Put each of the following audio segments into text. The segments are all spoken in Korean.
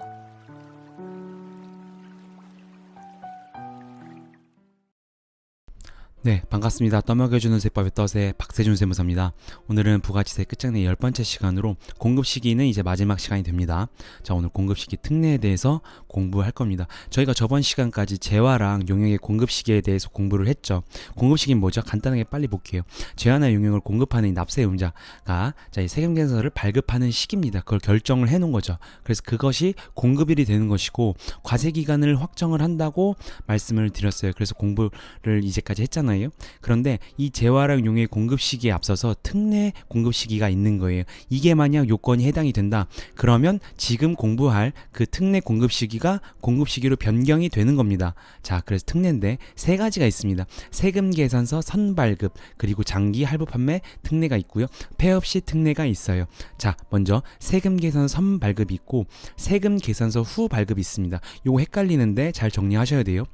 you 네, 반갑습니다. 떠먹여주는 세법의 떠세 박세준 세무사입니다. 오늘은 부가지세 끝장내 열 번째 시간으로 공급 시기는 이제 마지막 시간이 됩니다. 자, 오늘 공급 시기 특례에 대해서 공부할 겁니다. 저희가 저번 시간까지 재화랑 용역의 공급 시기에 대해서 공부를 했죠. 공급 시기는 뭐죠? 간단하게 빨리 볼게요. 재화나 용역을 공급하는 이 납세 용자가 자, 이 세금 계산서를 발급하는 시기입니다. 그걸 결정을 해 놓은 거죠. 그래서 그것이 공급일이 되는 것이고 과세 기간을 확정을 한다고 말씀을 드렸어요. 그래서 공부를 이제까지 했잖아요. 그런데 이 재화랑 용의 공급 시기에 앞서서 특례 공급 시기가 있는 거예요. 이게 만약 요건이 해당이 된다. 그러면 지금 공부할 그 특례 공급 시기가 공급 시기로 변경이 되는 겁니다. 자, 그래서 특례인데 세 가지가 있습니다. 세금 계산서 선발급 그리고 장기 할부 판매 특례가 있고요. 폐업 시 특례가 있어요. 자, 먼저 세금 계산서 선발급이 있고 세금 계산서 후 발급이 있습니다. 요거 헷갈리는데 잘 정리하셔야 돼요.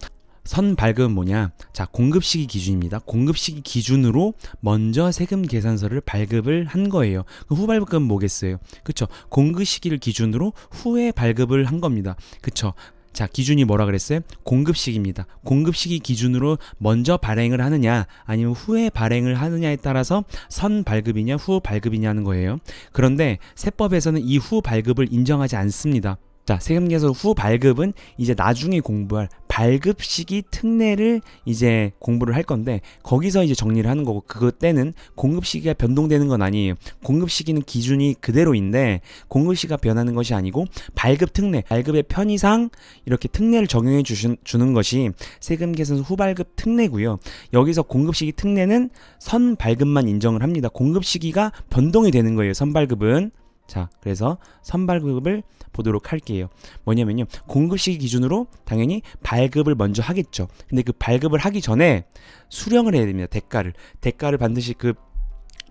선 발급은 뭐냐? 자, 공급 시기 기준입니다. 공급 시기 기준으로 먼저 세금 계산서를 발급을 한 거예요. 그 후 발급은 뭐겠어요? 그쵸? 공급 시기를 기준으로 후에 발급을 한 겁니다. 그쵸? 자, 기준이 뭐라 그랬어요? 공급 시기입니다. 공급 시기 기준으로 먼저 발행을 하느냐, 아니면 후에 발행을 하느냐에 따라서 선 발급이냐, 후 발급이냐는 거예요. 그런데 세법에서는 이 후 발급을 인정하지 않습니다. 자, 세금 계산 후 발급은 이제 나중에 공부할 발급 시기 특례를 이제 공부를 할 건데 거기서 이제 정리를 하는 거고 그것 때는 공급 시기가 변동되는 건 아니에요. 공급 시기는 기준이 그대로인데 공급 시기가 변하는 것이 아니고 발급 특례, 발급의 편의상 이렇게 특례를 적용해 주신, 주는 것이 세금 계산 후 발급 특례고요. 여기서 공급 시기 특례는 선 발급만 인정을 합니다. 공급 시기가 변동이 되는 거예요. 선 발급은 자, 그래서 선발급을 보도록 할게요. 뭐냐면요. 공급 시기 기준으로 당연히 발급을 먼저 하겠죠. 근데 그 발급을 하기 전에 수령을 해야 됩니다. 대가를. 대가를 반드시 그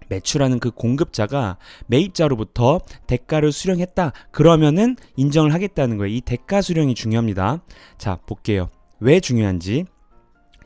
매출하는 그 공급자가 매입자로부터 대가를 수령했다. 그러면은 인정을 하겠다는 거예요. 이 대가 수령이 중요합니다. 자, 볼게요. 왜 중요한지.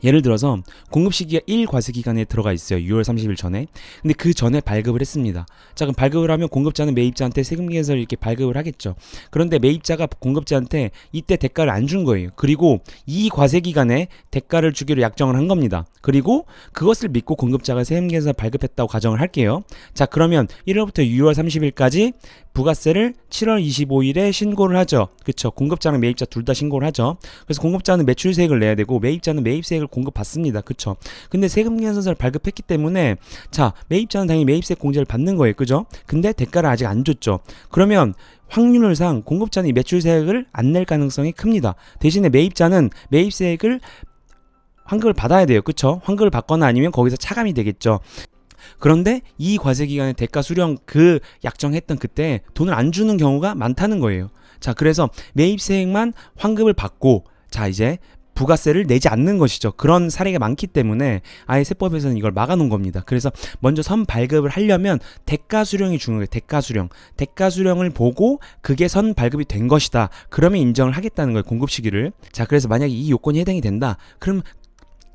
예를 들어서 공급 시기가 1 과세 기간에 들어가 있어요. 6월 30일 전에. 근데 그 전에 발급을 했습니다. 자, 그럼 발급을 하면 공급자는 매입자한테 세금 계산을 이렇게 발급을 하겠죠. 그런데 매입자가 공급자한테 이때 대가를 안 준 거예요. 그리고 이 과세 기간에 대가를 주기로 약정을 한 겁니다. 그리고 그것을 믿고 공급자가 세금 계산 발급했다고 가정을 할게요. 자, 그러면 1월부터 6월 30일까지 부가세를 7월 25일에 신고를 하죠. 그쵸. 공급자랑 매입자 둘 다 신고를 하죠. 그래서 공급자는 매출세액을 내야 되고 매입자는 매입세액을 공급받습니다. 그쵸. 근데 세금 계산서를 발급했기 때문에 자, 매입자는 당연히 매입세 공제를 받는 거예요. 그죠? 근데 대가를 아직 안 줬죠. 그러면 확률상 공급자는 이 매출세액을 안 낼 가능성이 큽니다. 대신에 매입자는 매입세액을 환급을 받아야 돼요. 그쵸? 환급을 받거나 아니면 거기서 차감이 되겠죠. 그런데 이 과세 기간에 대가 수령 그 약정했던 그때 돈을 안 주는 경우가 많다는 거예요. 자, 그래서 매입세액만 환급을 받고 자, 이제 부가세를 내지 않는 것이죠. 그런 사례가 많기 때문에 아예 세법에서는 이걸 막아놓은 겁니다. 그래서 먼저 선 발급을 하려면 대가 수령이 중요해요. 대가 수령. 대가 수령을 보고 그게 선 발급이 된 것이다. 그러면 인정을 하겠다는 거예요. 공급 시기를. 자, 그래서 만약에 이 요건이 해당이 된다. 그럼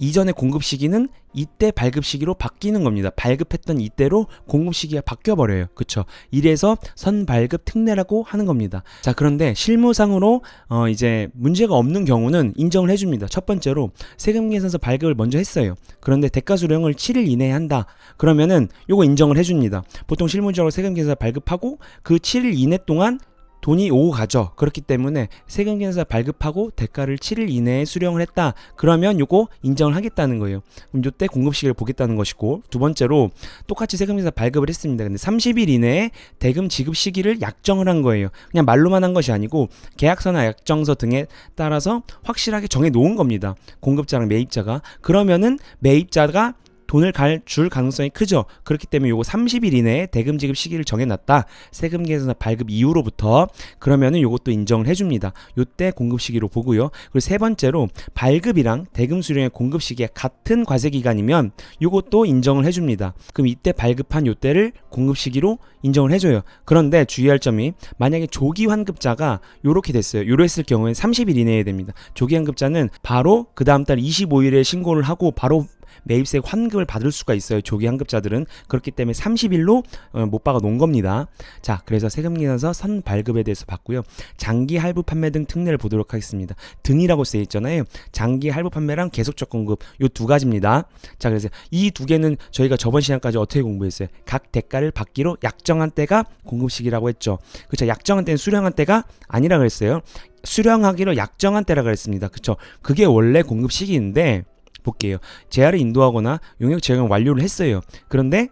이전의 공급 시기는 이때 발급 시기로 바뀌는 겁니다. 발급했던 이때로 공급 시기가 바뀌어 버려요. 그쵸 이래서 선발급 특례라고 하는 겁니다. 자, 그런데 실무상으로 어 이제 문제가 없는 경우는 인정을 해 줍니다. 첫 번째로 세금 계산서 발급을 먼저 했어요. 그런데 대가 수령을 7일 이내에 한다. 그러면은 요거 인정을 해 줍니다. 보통 실무적으로 세금 계산서 발급하고 그 7일 이내 동안 돈이 오고 가죠. 그렇기 때문에 세금 계산서 발급하고 대가를 7일 이내에 수령을 했다. 그러면 요거 인정을 하겠다는 거예요. 그럼 요때 공급 시기를 보겠다는 것이고 두 번째로 똑같이 세금 계산서 발급을 했습니다. 근데 30일 이내에 대금 지급 시기를 약정을 한 거예요. 그냥 말로만 한 것이 아니고 계약서나 약정서 등에 따라서 확실하게 정해 놓은 겁니다. 공급자랑 매입자가 그러면은 매입자가 돈을 갈 줄 가능성이 크죠. 그렇기 때문에 요거 30일 이내에 대금 지급 시기를 정해놨다. 세금 계산서 발급 이후로부터 그러면은 요것도 인정을 해줍니다. 요때 공급 시기로 보고요. 그리고 세 번째로 발급이랑 대금 수령의 공급 시기가 같은 과세 기간이면 요것도 인정을 해줍니다. 그럼 이때 발급한 요때를 공급 시기로 인정을 해줘요. 그런데 주의할 점이 만약에 조기 환급자가 요렇게 됐어요. 요로 했을 경우에 30일 이내에 됩니다. 조기 환급자는 바로 그 다음 달 25일에 신고를 하고 바로 매입세 환급을 받을 수가 있어요. 조기 환급자들은 그렇기 때문에 30일로 어, 못 박아 놓은 겁니다. 자, 그래서 세금 계산서 선 발급에 대해서 봤고요. 장기 할부 판매 등 특례를 보도록 하겠습니다. 등이라고 쓰여 있잖아요. 장기 할부 판매랑 계속적 공급 요 두 가지입니다. 자, 그래서 이 두 개는 저희가 저번 시간까지 어떻게 공부했어요? 각 대가를 받기로 약정한 때가 공급 시기라고 했죠. 그렇죠. 약정한 때는 수령한 때가 아니라 그랬어요. 수령하기로 약정한 때라 그랬습니다. 그렇죠. 그게 원래 공급 시기인데 볼게요. 재활을 인도하거나 용역 제공 완료를 했어요. 그런데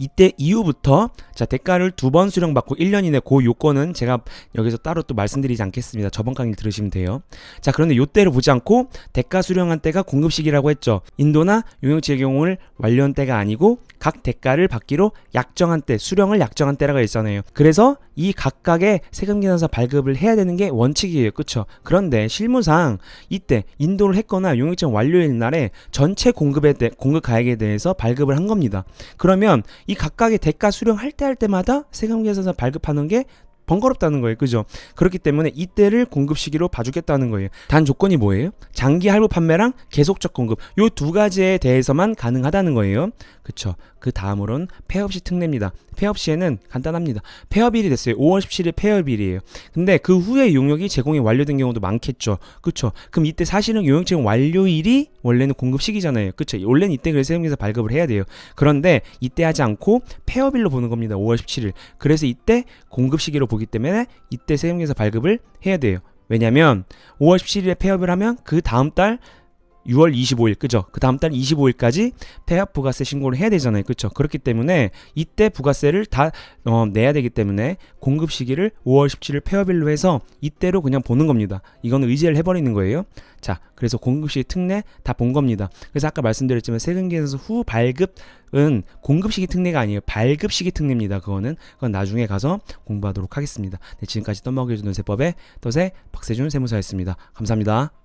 이때 이후부터 자 대가를 두 번 수령받고 1년 이내 그 요건은 제가 여기서 따로 또 말씀드리지 않겠습니다. 저번 강의를 들으시면 돼요. 자 그런데 요때를 보지 않고 대가 수령한 때가 공급 시기라고 했죠. 인도나 용역 제공을 완료한 때가 아니고 각 대가를 받기로 약정한 때 수령을 약정한 때라고 있잖아요. 그래서 이 각각의 세금 계산서 발급을 해야 되는 게 원칙이에요. 그렇죠? 그런데 실무상 이때 인도를 했거나 용역제공 완료일 날에 전체 공급에 대, 공급 가액에 대해서 발급을 한 겁니다. 그러면 이 각각의 대가 수령할 때 할 때마다 세금 계산서 발급하는 게 번거롭다는 거예요. 그죠? 그렇기 때문에 이때를 공급 시기로 봐주겠다는 거예요. 단 조건이 뭐예요? 장기 할부 판매랑 계속적 공급. 요 두 가지에 대해서만 가능하다는 거예요. 그쵸? 그 다음으로는 폐업 시 특례입니다. 폐업 시에는 간단합니다. 폐업일이 됐어요. 5월 17일 폐업일이에요. 근데 그 후에 용역이 제공이 완료된 경우도 많겠죠. 그쵸? 그럼 이때 사실은 용역 제공 완료일이 원래는 공급 시기잖아요. 그쵸? 원래는 이때 그래서 세금에서 발급을 해야 돼요. 그런데 이때 하지 않고 폐업일로 보는 겁니다. 5월 17일. 그래서 이때 공급 시기로 보기 때문에 이때 세금에서 발급을 해야 돼요. 왜냐면 5월 17일에 폐업을 하면 그 다음 달 6월 25일 그죠? 그 다음 달 25일까지 폐업 부가세 신고를 해야 되잖아요. 그렇죠? 그렇기 때문에 이때 부가세를 다 어, 내야 되기 때문에 공급 시기를 5월 17일 폐업일로 해서 이때로 그냥 보는 겁니다. 이거는 의지를 해버리는 거예요. 자, 그래서 공급 시기 특례 다 본 겁니다. 그래서 아까 말씀드렸지만 세금계에서 후 발급은 공급 시기 특례가 아니에요. 발급 시기 특례입니다. 그거는 그건 나중에 가서 공부하도록 하겠습니다. 네, 지금까지 떠먹여주는 세법의 떠세 박세준 세무사였습니다. 감사합니다.